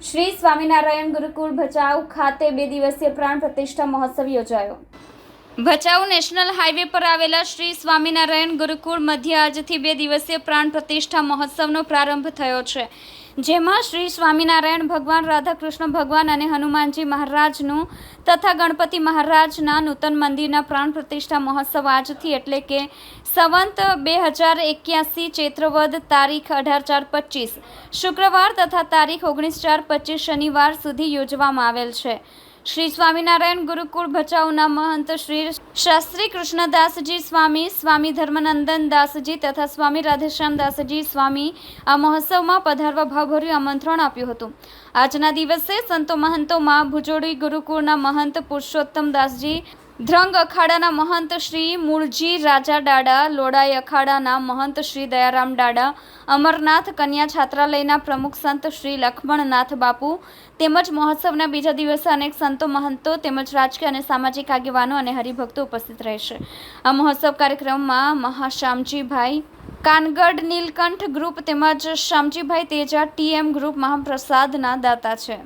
શ્રી સ્વામિનારાયણ ગુરુકુળ ભચાઉ ખાતે બે દિવસીય પ્રાણ પ્રતિષ્ઠા મહોત્સવ યોજાયો. ભચાઉ નેશનલ હાઈવે પર આવેલા શ્રી સ્વામિનારાયણ ગુરુકુળ મધ્ય આજથી બે દિવસીય પ્રાણ પ્રતિષ્ઠા મહોત્સવનો પ્રારંભ થયો છે, જેમાં શ્રી સ્વામિનારાયણ ભગવાન રાધાકૃષ્ણ ભગવાન અને હનુમાનજી મહારાજનું તથા ગણપતિ મહારાજના નૂતન મંદિરના પ્રાણ પ્રતિષ્ઠા મહોત્સવ આજથી એટલે કે સંવંત બે હજાર એક્યાસી ચૈત્રવદ તારીખ અઢાર ચાર પચીસ, શુક્રવાર તથા તારીખ ઓગણીસ ચાર પચીસ શનિવાર સુધી યોજવામાં આવેલ છે. શ્રી સ્વામિનારાયણ ગુરુકુળ ભચાઉના મહંત શ્રી શાસ્ત્રી કૃષ્ણદાસજી સ્વામી સ્વામી ધર્મનંદન દાસજી તથા સ્વામી રાધેશ્યામ દાસજી સ્વામી આ મહોત્સવમાં પધારવા ભાવભર્યું આમંત્રણ આપ્યું હતું. આજના દિવસે સંતો મહંતોમાં ભુજોડી ગુરુકુળના મહંત પુરુષોત્તમ દાસજી ધ્રંગ અખાડાના મહંત શ્રી મૂળજી રાજા ડાડા, લોડાઈ અખાડાના મહંત શ્રી દયારામ ડાડા, અમરનાથ કન્યા છાત્રાલયના પ્રમુખ સંત શ્રી લક્ષ્મણનાથ બાપુ તેમજ મહોત્સવના બીજા દિવસે અનેક સંતો, મહંતો તેમજ રાજકીય અને સામાજિક આગેવાનો અને હરિભક્તો ઉપસ્થિત રહેશે. આ મહોત્સવ કાર્યક્રમમાં મહાશ્યામજીભાઈ કાનગડ નીલકંઠ ગ્રુપ તેમજ શ્યામજીભાઈ તેજા, ટીએમ ગ્રુપ મહાપ્રસાદના દાતા છે.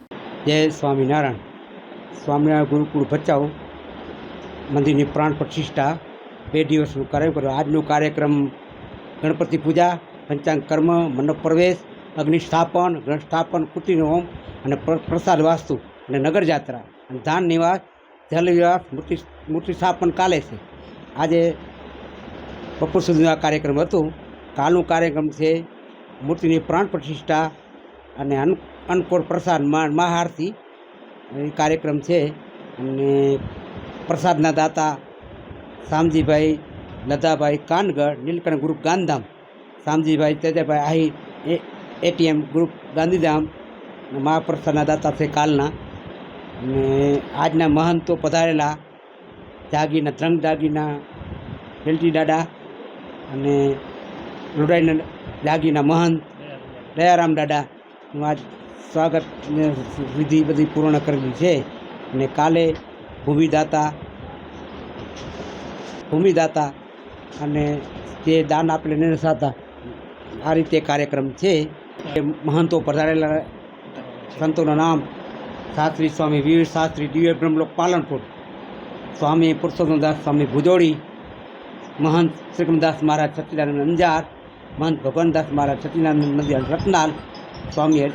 જય સ્વામિનારાયણ. સ્વામિનારાયણ ગુરુકુળ ભચાઉ. મંદિરની પ્રાણ પ્રતિષ્ઠા બે દિવસનું કાર્ય કર્યું. આજનો કાર્યક્રમ ગણપતિ પૂજા, પંચાંગ કર્મ મંડપ પ્રવેશ અગ્નિસ્થાપન સ્થાપન ગ્રહ કુટીર હોમ અને પ્ર- પ્રસાદ વાસ્તુ અને નગર જાત્રા અને ધાન નિવાસ, જલ નિવાસ, મૂર્તિ મૂર્તિ સ્થાપન કાલે છે. આજે બપોર સુધીનો આ કાર્યક્રમ હતું. કાલનું કાર્યક્રમ છે મૂર્તિની પ્રાણ પ્રતિષ્ઠા અને અન્ન અન્નકોટ પ્રસાદ મહાઆરતી. એ કાર્યક્રમ છે અને પ્રસાદના દાતા, Shamjibhai Ladabhai Kangad Neelkanth group Gandhidham, Shamjibhai Tejabhai Ahi ATM group Gandhidham મહાપ્રસાદના દાતા છે કાલના. ને આજના મહંતો પધારેલા જાગીના, ત્રંગ જાગીના બેલટી દાદા અને લોડાઈના જાગીના મહંત, દયારામ દાદાનું આજ સ્વાગત વિધિ બધી પૂર્ણ કરેલી છે. અને કાલે ભૂમિદાતા ભૂમિદાતા અને જે દાન આપેલ નિરસાતા આ રીતે કાર્યક્રમ છે. એ મહંતો પધારેલા સંતોનું નામ શાસ્ત્રી સ્વામી વીર, શાસ્ત્રી દિવ્ય બ્રહ્મલોક, પાલનપુર. સ્વામી પુરુષોત્તમદાસ, સ્વામી ભુજોડી, મહંત શ્રીકમદાસ મહારાજ સત્યનારાયણ અંજાર, મહંત ભગવાનદાસ મહારાજ સત્યનારાયણ મંદિર, રત્નાલ, સ્વામી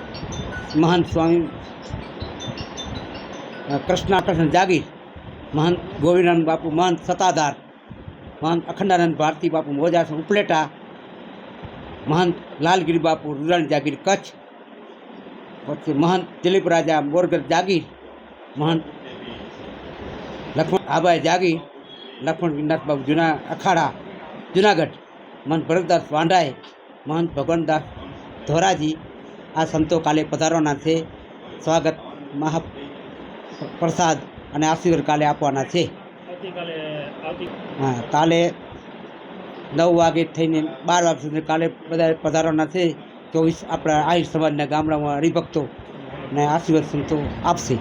મહંત સ્વામી કૃષ્ણાકર્ષણ જાગીર મહંત ગોવિંદાનંદ બાપુ મહંત સતાધાર મહંત અખંડાનંદ ભારતી બાપુ મોજાસ ઉપલેટા મહંત લાલગીરી બાપુ રૂરાણી જાગીર, કચ્છ, પછી મહંત દિલીપ રાજા, મોરગર જાગીર મહંત લક્ષ્મણ આબાઈ જાગીર, લક્ષ્મણ વિનાથ બાબુ જૂના અખાડા, જુનાગઢ મહંત ભરતદાસ વાંઢાએ મહંત ભગવાનદાસ ધોરાજી, આ સંતો કાલે પધારવાના છે. સ્વાગત મહા પ્રસાદ અને આશીર્વાદ કાલે આપવાના છે. હા કાલે નવ વાગે થઈને બાર વાગ્યા સુધી કાલે બધા પધારવાના છે. ચોવીસ આપણા આહિર સમાજના ગામડામાં હરિભક્તો ને આશીર્વાદ સંતો આપશે.